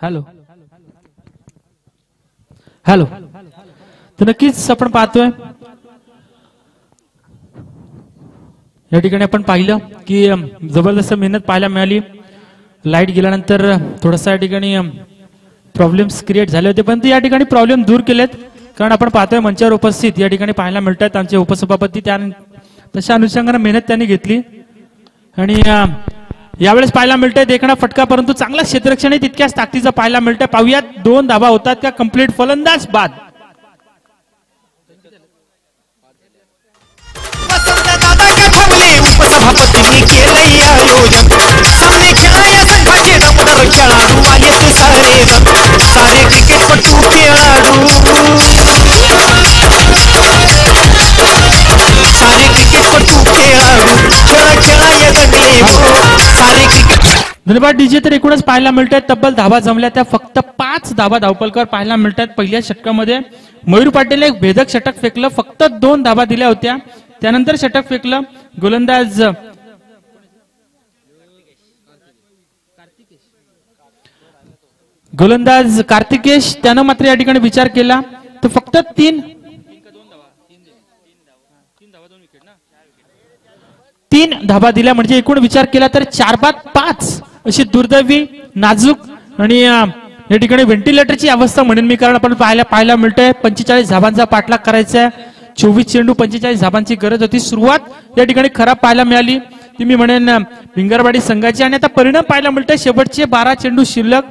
Hello hello तर नक्कीच आपण पाहतोय. या ठिकाणी आपण पाहिलं की जबरदस्त मेहनत पाहायला मिळाली. लाइट गेल्यानंतर थोडासा या ठिकाणी प्रॉब्लेम्स क्रिएट झाले होते. पण ते या ठिकाणी प्रॉब्लेम दूर केलेत. कारण आपण पाहतोय मंचावर उपस्थित या ठिकाणी पाहायला मिळतात आमचे उपसभापती. त्या तशा अनुषंगाने मेहनत त्यांनी घेतली. आणि यावेळेस पाहायला मिळतंय देखणा फटका परंतु चांगला क्षेत्रक्षण तितक्याच ताकदीचा पाहायला मिळतंय. पाहुयात दोन धाबा होतात त्या कंप्लीट फलंदाज बाद. दादा उपसभापतींनी केलंय आयोजन. सामने खेळाया संघाचे दमदार खेळाडू आलेत सारे जण सारे क्रिकेटपटू खेळाडू. धन्यवाद डीजे तर एकूणच पाहायला मिळत आहेत तब्बल धाबा जमल्या त्या. फक्त पाच धाबा धावपलकर पाहायला मिळतात पहिल्या षटकामध्ये. मयूर पाटील एक भेदक षटक फेकलं. फक्त दोन धाबा दिल्या होत्या. त्यानंतर षटक फेकलं. गोलंदाज गोलंदाज कार्तिकेश त्यानं मात्र या ठिकाणी विचार केला. तर फक्त तीन तीन धाबा दिल्या. म्हणजे एकूण विचार केला तर चार बाद पाच. अशी दुर्दैवी नाजूक आणि या ठिकाणी व्हेंटिलेटरची अवस्था म्हणेन मी कारण आपण पाहायला पाहायला मिळतंय पंचेचाळीस झाबांचा पाठलाग करायचा आहे चोवीस चेंडू पंचेचाळीस झाबांची गरज होती. सुरुवात या ठिकाणी खराब पाहायला मिळाली. ती मी म्हणेन भिंगरवाडी संघाची. आणि आता परिणाम पाहायला मिळतोय शेवटचे बारा चेंडू शिल्लक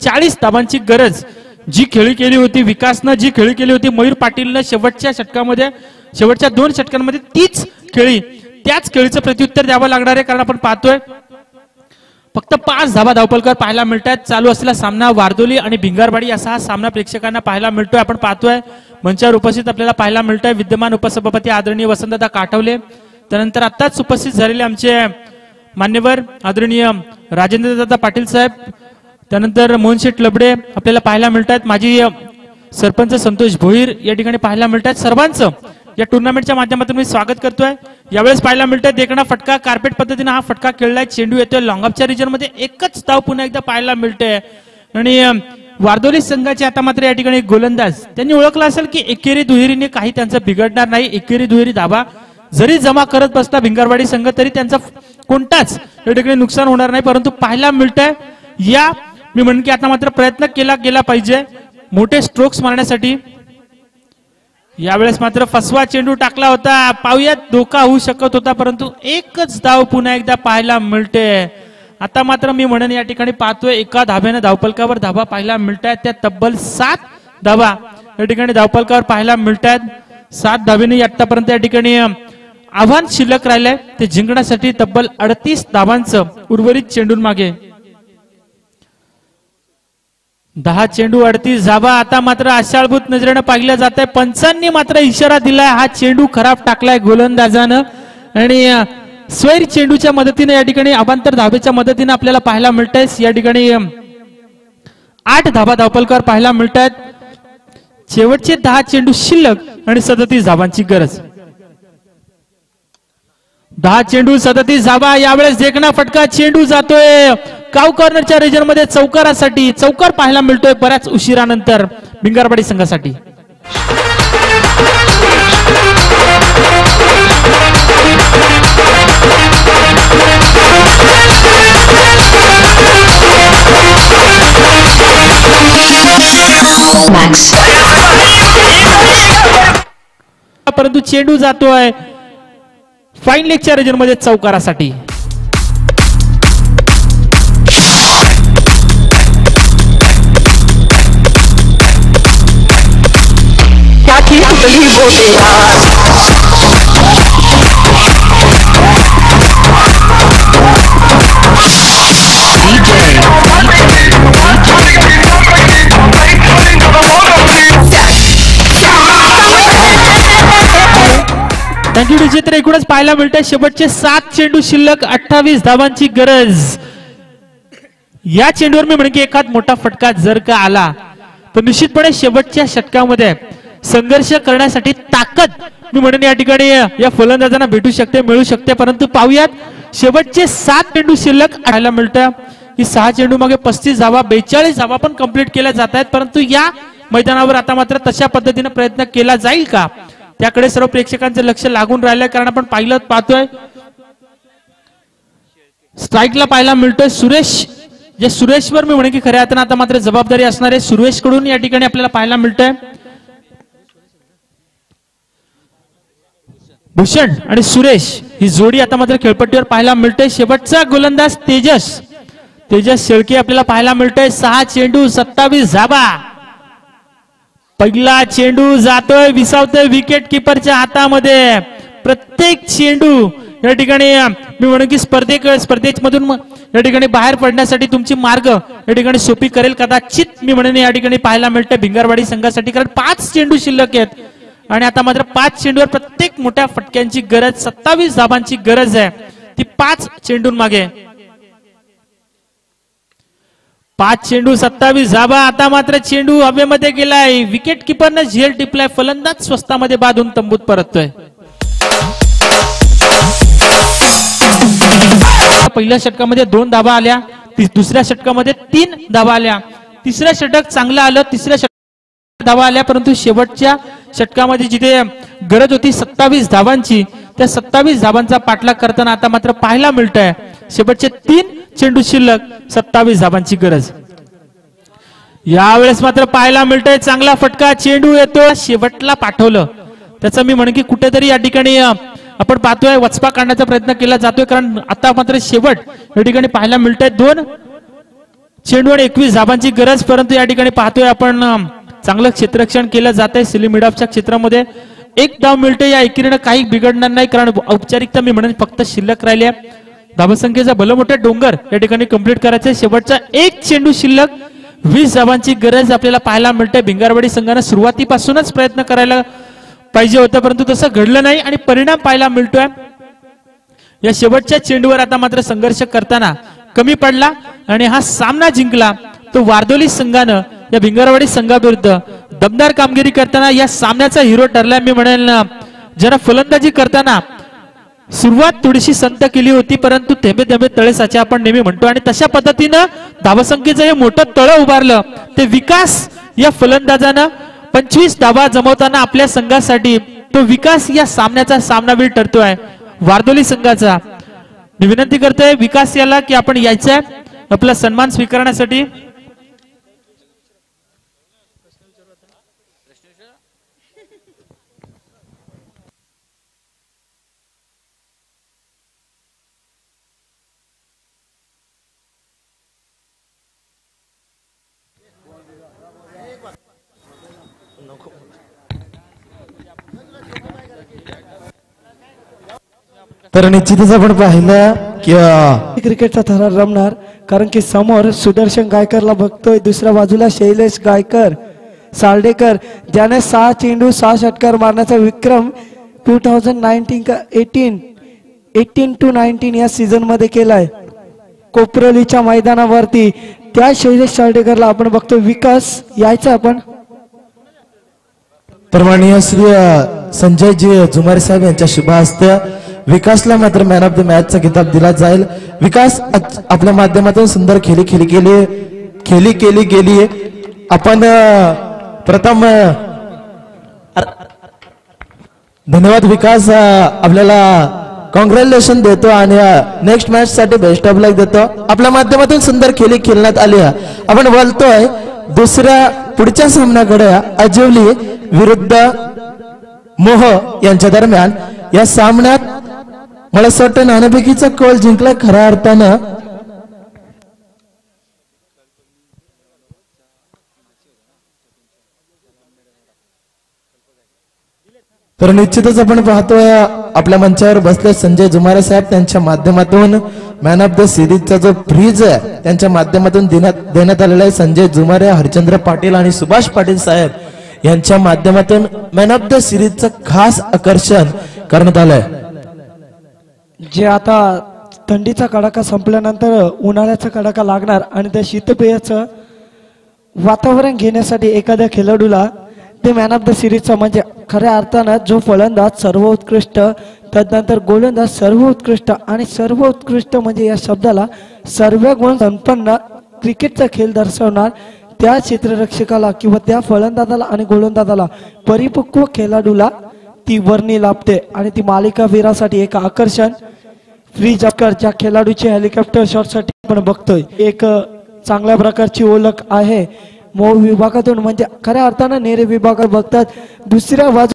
चाळीस धाबांची गरज. जी खेळी केली होती विकासनं जी खेळी केली होती मयूर पाटीलनं शेवटच्या षटकामध्ये शेवटच्या दोन षटकांमध्ये तीच खेळी त्याच खेळीचं प्रत्युत्तर द्यावं लागणार आहे कारण आपण पाहतोय फक्त पाच धाबा धावपलकर पाहायला मिळतात. चालू असलेला सामना वारदोली आणि भिंगारवाडी असा हा सामना प्रेक्षकांना पाहायला मिळतोय. आपण पाहतोय मंचावर उपस्थित आपल्याला पाहायला मिळतोय. विद्यमान उपसभापती आदरणीय वसंतदा काठवले. त्यानंतर आताच उपस्थित झालेले आमचे मान्यवर आदरणीय राजेंद्रदादा पाटील साहेब. त्यानंतर मोहनशेठ लबडे आपल्याला पाहायला मिळतात माजी सरपंच संतोष भोईर या ठिकाणी पाहायला मिळतात सर्वांचं या टुर्नामेंटच्या माध्यमातून मी स्वागत करतोय. यावेळेस पाहायला मिळतंय देखणा फटका कार्पेट पद्धतीने हा फटका खेळलाय. चेंडू येतोय लॉंगअपच्या रिजनमध्ये. एकच धाव पुन्हा एकदा पाहायला मिळतंय. आणि वारदोली संघाचे आता मात्र या ठिकाणी गोलंदाज. त्यांनी ओळखला असेल की एकेरी दुहेरीने काही त्यांचं बिघडणार नाही. एकेरी दुहेरी धाबा जरी जमा करत बसला भिंगारवाडी संघ तरी त्यांचा कोणताच या ठिकाणी नुकसान होणार नाही. परंतु पाहायला मिळतंय या मी म्हणेन की आता मात्र प्रयत्न केला गेला पाहिजे. मोठे स्ट्रोक्स मारण्यासाठी यावेळेस मात्र फसवा चेंडू टाकला होता. पाहुयात धोका होऊ शकत होता परंतु एकच धाव पुन्हा एकदा पाहायला मिळते. आता मात्र मी म्हणेन या ठिकाणी पाहतोय एका धाब्याने धावपलकावर धाबा पाहायला मिळतात त्या तब्बल सात धाबा या ठिकाणी धावपलकावर पाहायला मिळतात सात धाबेने आतापर्यंत या ठिकाणी आव्हान शिल्लक राहिलंय. ते जिंकण्यासाठी तब्बल अडतीस धाबांचं उर्वरित चेंडून मागे दहा चेंडू अडतीस झाबा आता मात्र आशाळभूत नजरेनं पाहिलं जात आहे पंचांनी मात्र इशारा दिलाय. हा चेंडू खराब टाकलाय गोलंदाजानं. आणि स्वैर चेंडूच्या मदतीने या ठिकाणी अभांतर धाबेच्या मदतीने आपल्याला पाहायला मिळतंय. या ठिकाणी आठ धाबा धावपलकर पाहायला मिळत आहेत शेवटचे दहा चेंडू शिल्लक आणि सदतीस धाबांची गरज. दहा चेंडू सदतीस धाबा यावेळेस देखणा फटका चेंडू जातोय. काव कॉर्नरच्या रिजनमध्ये चौकारासाठी चौकार पाहायला मिळतोय बऱ्याच उशिरानंतर भिंगारवाडी संघासाठी. परंतु चेंडू जातोय. फाईन लेगच्या रेजनमध्ये चौकारासाठी. Kaki Kutali Bodega. एकूणच पाहायला मिळतंय शेवटचे सात चेंडू शिल्लक अठ्ठावीस धावांची गरज. या चेंडूवर मी म्हणजे एखाद मोठा फटका जर का आला तर निश्चितपणे शेवटच्या षटकामध्ये संघर्ष करण्यासाठी ताकद मी म्हणेन या ठिकाणी या फलंदाजांना भेटू शकते मिळू शकते. परंतु पाहूयात शेवटचे सात चेंडू शिल्लक पाहायला मिळतं की सहा चेंडू मागे पस्तीस धावा बेचाळीस धावा पण कंप्लीट केल्या जात आहेत. परंतु या मैदानावर आता मात्र तशा पद्धतीने प्रयत्न केला जाईल का? त्याकडे सर्व प्रेक्षकांचं लक्ष लागून राहिलंय कारण आपण पाहिलं पाहतोय. स्ट्राईकला पाहायला मिळतोय सुरेश. जे सुरेशवर मी म्हणे की खऱ्या अर्थानं आता मात्र जबाबदारी असणार सुरेशकडून या ठिकाणी आपल्याला पाहायला मिळतंय. भूषण आणि सुरेश ही जोडी आता मात्र खेळपट्टीवर पाहायला मिळते शेवटचा गोलंदाज तेजस. तेजस शेळके आपल्याला पाहायला मिळतोय. सहा चेंडू सत्तावीस झाबा. पहिला चेंडू जातोय विसावतोय विकेट किपरच्या हातामध्ये. प्रत्येक चेंडू या ठिकाणी मी म्हणू की स्पर्धेक स्पर्धेमधून या ठिकाणी बाहेर पडण्यासाठी तुमची मार्ग या ठिकाणी सोपी करेल. कदाचित मी म्हणेन या ठिकाणी पाहायला मिळतं भिंगारवाडी संघासाठी कारण पाच चेंडू शिल्लक आहेत. आणि आता मात्र पाच चेंडूवर प्रत्येक मोठ्या फटक्यांची गरज सत्तावीस धाबांची गरज आहे. ती पाच चेंडून मागे पाच चेंडू सत्तावीस धाबा आता मात्र चेंडू हवेमध्ये गेलाय. विकेट किपरनं झेल टिपलाय. फलंदाज स्वस्तामध्ये बाधून तंबूत परततोय. पहिल्या षटकामध्ये दोन धाबा आल्या. दुसऱ्या षटकामध्ये तीन धाबा आल्या. तिसऱ्या षटक चांगलं आलं. तिसऱ्या षटक धावा आल्या. परंतु शेवटच्या षटकामध्ये जिथे गरज होती सत्तावीस धावांची त्या सत्तावीस धाबांचा पाठलाग करताना आता मात्र पाहायला मिळत आहे शेवटचे तीन चेंडू शिल्लक सत्तावीस धाबांची गरज. यावेळेस मात्र पाहायला मिळतंय चांगला फटका चेंडू येतो शेवटला पाठवलं. त्याचं मी म्हण की कुठेतरी या ठिकाणी आपण पाहतोय वचपा काढण्याचा प्रयत्न केला जातोय कारण आता मात्र शेवट या ठिकाणी पाहायला मिळतंय दोन चेंडू आणि एकवीस धाबांची गरज परंतु या ठिकाणी पाहतोय आपण चांगलं क्षेत्ररक्षण केलं जात आहे सिली क्षेत्रामध्ये एक धाव मिळते या एकीनं काही बिघडणार नाही कारण औपचारिकता मी म्हणेन फक्त शिल्लक राहिली आहे. धावसंख्येचा भलं मोठा डोंगर या ठिकाणी कंप्लीट करायचं शेवटचा एक चेंडू शिल्लक. वीस धावांची गरज आपल्याला पाहायला मिळते. भिंगारवाडी संघानं सुरुवातीपासूनच प्रयत्न करायला पाहिजे होतं परंतु तसं घडलं नाही आणि परिणाम पाहायला मिळतोय. या शेवटच्या चेंडूवर आता मात्र संघर्ष करताना कमी पडला आणि हा सामना जिंकला. तो वारदोली संघानं या भिंगारवाडी संघाविरुद्ध दमदार कामगिरी करताना या सामन्याचा हिरो ठरला मी म्हणेल ना, जरा फलंदाजी करताना सुरुवात थोडीशी संत केली होती परंतु थेंबे थेंबे तळे साचे आपण नेहमी म्हणतो. आणि तशा पद्धतीनं धावसंख्येचं हे मोठं तळ उभारलं. ते विकास या फलंदाजानं पंचवीस धावा जमवताना आपल्या संघासाठी तो विकास या सामन्याचा सामनावीर ठरतोय. वारदोली संघाचा. मी विनंती करतोय विकास याला की आपण यायचंय आपला सन्मान स्वीकारण्यासाठी. तर निश्चितच आपण पाहिलं की क्रिकेटचा थरार रमणार कारण की समोर सुदर्शन गायकरला बघतोय दुसऱ्या बाजूला शैलेश गायकर सार्डेकर ज्याने सहा चेंडू सहा षटकार मारण्याचा विक्रम टू थाउजंड नाईन्टीन का एटीन एटीन टू नाईन्टीन या सीझनमध्ये केलाय. कोपरलीच्या मैदानावरती त्या शैलेश सार्डेकरला आपण बघतोय विकास यायचा आपण. तर माननीय श्री संजयजी जुमारे साहेब यांच्या शुभ हस्ते विकासला मात्र मॅन ऑफ द मॅचचा किताब दिला जाईल. विकास आपल्या माध्यमातून सुंदर खेळी खेळी गेली खेळी केली गेली आपण प्रथम धन्यवाद विकास आपल्याला कॉंग्रॅच्युलेशन देतो आणि नेक्स्ट मॅच साठी बेस्ट ऑफ लक देतो. आपल्या माध्यमातून सुंदर खेळी खेळण्यात आली आपण बोलतोय दुसऱ्या पुढच्या सामन्याकडे अजिवली विरुद्ध मोह यांच्या दरम्यान. या सामन्यात मला असं वाटतं नाणेफेकीचा कॉल जिंकला खऱ्या अर्थानं. तर निश्चितच आपण पाहतोय आपल्या मंचावर बसले संजय जुमारे साहेब त्यांच्या माध्यमातून. मॅन ऑफ द सिरीजचा जो फ्रीज आहे त्यांच्या माध्यमातून देण्यात देण्यात आलेला आहे संजय जुमारे हरचंद्र पाटील आणि सुभाष पाटील साहेब यांच्या माध्यमातून मॅन ऑफ द सिरीजचं खास आकर्षण करण्यात आलंय. जे आता थंडीचा कडाका संपल्यानंतर उन्हाळ्याचा कडाका लागणार आणि त्या शीतपेयाचं वातावरण घेण्यासाठी एखाद्या खेळाडूला ते मॅन ऑफ द सिरीजचा म्हणजे खऱ्या अर्थानं जो फलंदाज सर्व उत्कृष्ट तदनंतर गोलंदाज सर्व उत्कृष्ट आणि सर्व उत्कृष्ट म्हणजे या शब्दाला सर्व गुण संपन्न क्रिकेटचा खेळ दर्शवणार त्या क्षेत्ररक्षकाला किंवा त्या फलंदाजाला आणि गोलंदाजाला परिपक्व खेळाडूला ती वर्णी लाभते आणि ती मालिकावीरासाठी एक आकर्षण. फ्री जपकर ज्या खेळाडूची हेलिकॉप्टर शॉटसाठी आपण बघतोय. एक चांगल्या प्रकारची ओळख आहे. मो विभागातून म्हणजे खऱ्या अर्थानं नेरे विभागात बघतात. दुसऱ्या बाजू